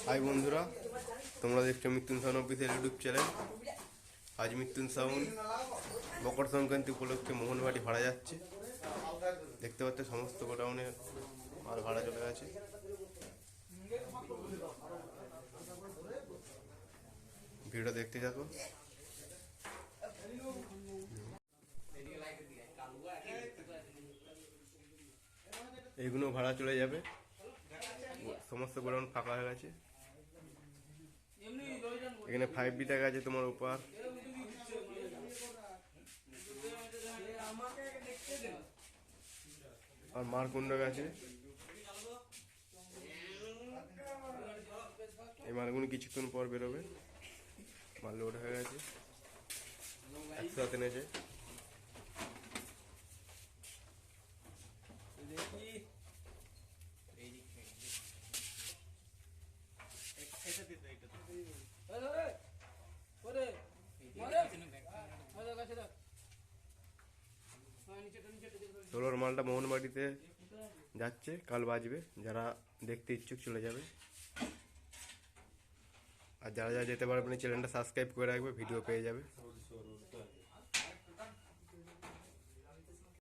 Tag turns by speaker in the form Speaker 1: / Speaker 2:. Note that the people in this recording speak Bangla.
Speaker 1: হাই বন্ধুরা, তোমরা দেখছ মৃত্যুন সাউন অফিসের ইউটিউব চ্যানেল আজ মৃত্যুন সাউন মকর সংক্রান্তি উপলক্ষে মোহনবাড়ি ভাড়া যাচ্ছে। দেখতে পাচ্ছ সমস্ত গোডাউনে মাল ভাড়া চলে গেছে। ভিডিও দেখতে থাকো। এইগুলো ভাড়া চলে যাবে। সমস্ত গোডাউন ফাঁকা হয়ে গেছে? এখানে ফাইভ বি টাকা আছে তোমার উপর আর মারকুণ্ড গেছে এই মালগুলো কিছুক্ষণ পর বেরোবে। মাল লোড হয়ে গেছে। একসাথে নেছে। ষোলোর মালটা মোহনবাড়িতে যাচ্ছে, কাল বাজবে, যারা দেখতে ইচ্ছুক চলে যাবে। আর যারা যারা যেতে পারবেন চ্যানেলটা সাবস্ক্রাইব করে রাখবে, ভিডিও পেয়ে যাবে।